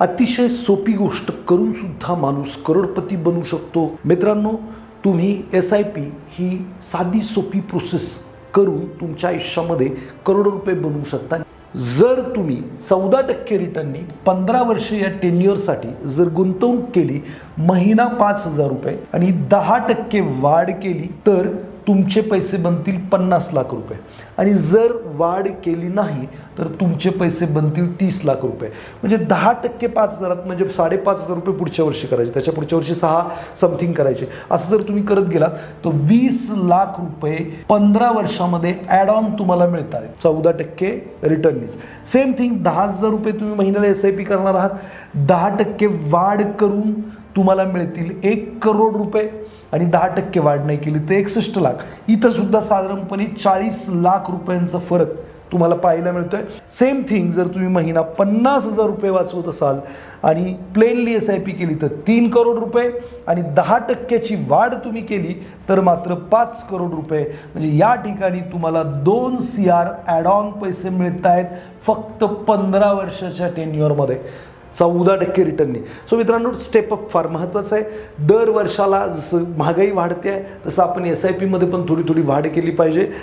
अतिशय सोपी गोष्ट करून सुद्धा माणूस करोडपती बनू शकतो. मित्रांनो तुम्ही एस आय पी ही साधी सोपी प्रोसेस करून तुमच्या आयुष्यामध्ये करोडो रुपये बनवू शकता. जर तुम्ही चौदा टक्के रिटर्ननी पंधरा वर्ष या टेन्युअरसाठी जर गुंतवणूक केली महिना पाच हजार रुपये आणि दहा टक्के वाढ केली तर तुमचे पैसे बनतील पन्नास लाख रुपये. आणि जर वाढ केली नाही तर तुमचे पैसे बनतील तीस लाख रुपये. म्हणजे दहा टक्के पाच हजारात म्हणजे साडेपाच हजार रुपये पुढच्या वर्षी करायचे. त्याच्या पुढच्या वर्षी सहा समथिंग करायचे. असं जर तुम्ही करत गेलात तर वीस लाख रुपये पंधरा वर्षामध्ये ॲड ऑन तुम्हाला मिळत आहे चौदा टक्के रिटर्ननीच सेम थिंग दहा हजार रुपये तुम्ही महिन्याला एस आय पी करणार आहात. दहा टक्के वाढ करून तुम्हाला मिळतील एक करोड रुपये आणि दहा टक्के वाढ नाही केली तर एकसष्ट लाख. इथंसुद्धा साधारणपणे चाळीस लाख रुपयांचा फरक तुम्हाला पाहायला मिळतोय. सेम थिंग जर तुम्ही महिना पन्नास हजार रुपये वाचवत असाल आणि प्लेनली एस आय पी केली तर तीन करोड रुपये आणि दहा टक्क्याची वाढ तुम्ही केली तर मात्र पाच करोड रुपये. म्हणजे या ठिकाणी तुम्हाला दोन सी आर ॲड ऑन पैसे मिळत आहेत फक्त पंधरा वर्षाच्या टेन्युअरमध्ये चौदा टक्के रिटर्नने. सो मित्रांनो स्टेप अप फार महत्त्वाचं आहे. दर वर्षाला जसं महागाई वाढते आहे तसं आपण एस आय पीमध्ये पण थोडी थोडी वाढ केली पाहिजे.